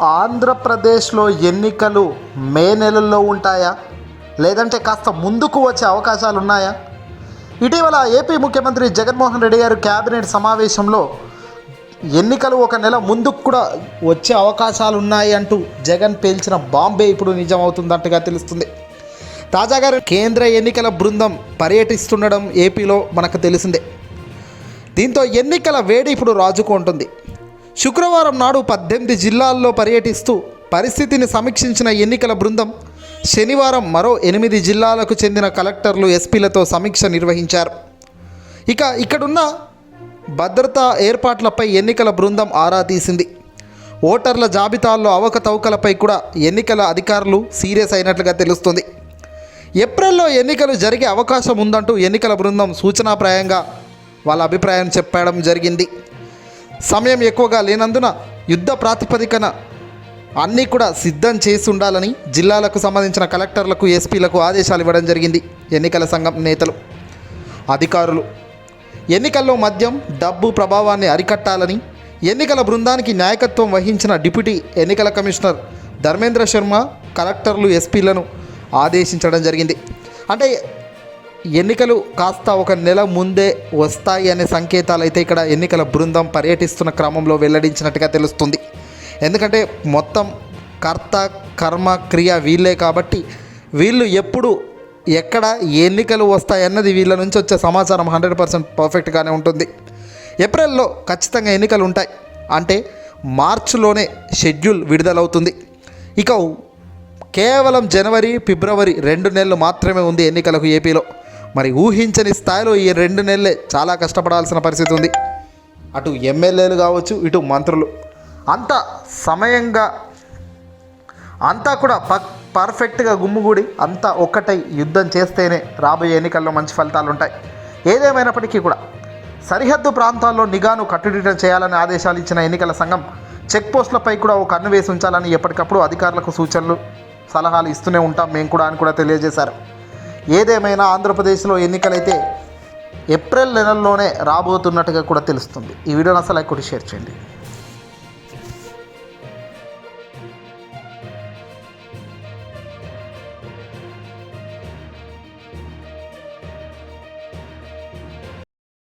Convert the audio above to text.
ఆంధ్రప్రదేశ్లో ఎన్నికలు మే నెలల్లో ఉంటాయా? లేదంటే కాస్త ముందుకు వచ్చే అవకాశాలు ఉన్నాయా ఇటీవల ఏపీ ముఖ్యమంత్రి జగన్మోహన్ రెడ్డి గారు కేబినెట్ సమావేశంలో ఎన్నికలు ఒక నెల ముందుకు కూడా వచ్చే అవకాశాలు ఉన్నాయి అంటూ జగన్ పేల్చిన బాంబే ఇప్పుడు నిజమవుతుందంటగా తెలుస్తుంది. తాజాగా కేంద్ర ఎన్నికల బృందం పర్యటిస్తుండడం ఏపీలో మనకు తెలిసిందే. దీంతో ఎన్నికల వేడి ఇప్పుడు రాజుకుంటుంది శుక్రవారం నాడు పద్దెనిమిది జిల్లాల్లో పర్యటిస్తూ పరిస్థితిని సమీక్షించిన ఎన్నికల బృందం శనివారం మరో ఎనిమిది జిల్లాలకు చెందిన కలెక్టర్లు ఎస్పీలతో సమీక్ష నిర్వహించారు. ఇక ఇక్కడున్న భద్రతా ఏర్పాట్లపై ఎన్నికల బృందం ఆరా తీసింది. ఓటర్ల జాబితాల్లో అవకతవకలపై కూడా ఎన్నికల అధికారులు సీరియస్ అయినట్లుగా తెలుస్తుంది. ఏప్రిల్లో ఎన్నికలు జరిగే అవకాశం ఉందంటూ ఎన్నికల బృందం సూచనాప్రాయంగా వాళ్ళ అభిప్రాయం చెప్పడం జరిగింది. సమయం ఎక్కువగా లేనందున యుద్ధ ప్రాతిపదికన అన్నీ కూడా సిద్ధం చేసి ఉండాలని జిల్లాలకు సంబంధించిన కలెక్టర్లకు ఎస్పీలకు ఆదేశాలు ఇవ్వడం జరిగింది ఎన్నికల సంఘం నేతలు అధికారులు. ఎన్నికల్లో మద్యం డబ్బు ప్రభావాన్ని అరికట్టాలని ఎన్నికల బృందానికి నాయకత్వం వహించిన డిప్యూటీ ఎన్నికల కమిషనర్ ధర్మేంద్ర శర్మ కలెక్టర్లు ఎస్పీలను ఆదేశించడం జరిగింది. అంటే ఎన్నికలు కాస్త ఒక నెల ముందే వస్తాయి అనే సంకేతాలు అయితే ఇక్కడ ఎన్నికల బృందం పర్యటిస్తున్న క్రమంలో వెల్లడించినట్టుగా తెలుస్తుంది. ఎందుకంటే మొత్తం కర్త కర్మ క్రియ వీళ్ళే కాబట్టి వీళ్ళు ఎప్పుడు ఎక్కడ ఎన్నికలు వస్తాయన్నది వీళ్ళ నుంచి వచ్చే సమాచారం హండ్రెడ్ పర్సెంట్ పర్ఫెక్ట్గానే ఉంటుంది. ఏప్రిల్లో ఖచ్చితంగా ఎన్నికలు ఉంటాయి. అంటే మార్చిలోనే షెడ్యూల్ విడుదలవుతుంది. ఇక కేవలం జనవరి ఫిబ్రవరి రెండు నెలలు మాత్రమే ఉంది ఎన్నికలకు ఏపీలో. మరి ఊహించని స్థాయిలో ఈ రెండు నెలలే చాలా కష్టపడాల్సిన పరిస్థితి ఉంది. అటు ఎమ్మెల్యేలు కావచ్చు ఇటు మంత్రులు. అంత సమయంగా అంతా కూడా ప పర్ఫెక్ట్గా గుమ్ముగూడి అంతా ఒక్కటై యుద్ధం చేస్తేనే రాబోయే ఎన్నికల్లో మంచి ఫలితాలు ఉంటాయి. ఏదేమైనప్పటికీ కూడా సరిహద్దు ప్రాంతాల్లో నిఘాను కట్టుదిట్టం చేయాలని ఆదేశాలు ఇచ్చిన ఎన్నికల సంఘం చెక్ పోస్టులపై కూడా ఒక కన్ను వేసి ఉంచాలని ఎప్పటికప్పుడు అధికారులకు సూచనలు సలహాలు ఇస్తూనే ఉంటాం. మేము కూడా అని కూడా తెలియజేశారు. ఏదేమైనా ఆంధ్రప్రదేశ్లో ఎన్నికలైతే ఏప్రిల్ నెలల్లోనే రాబోతున్నట్టుగా కూడా తెలుస్తుంది. ఈ వీడియోని అసలు ఎక్కువ షేర్ చేయండి.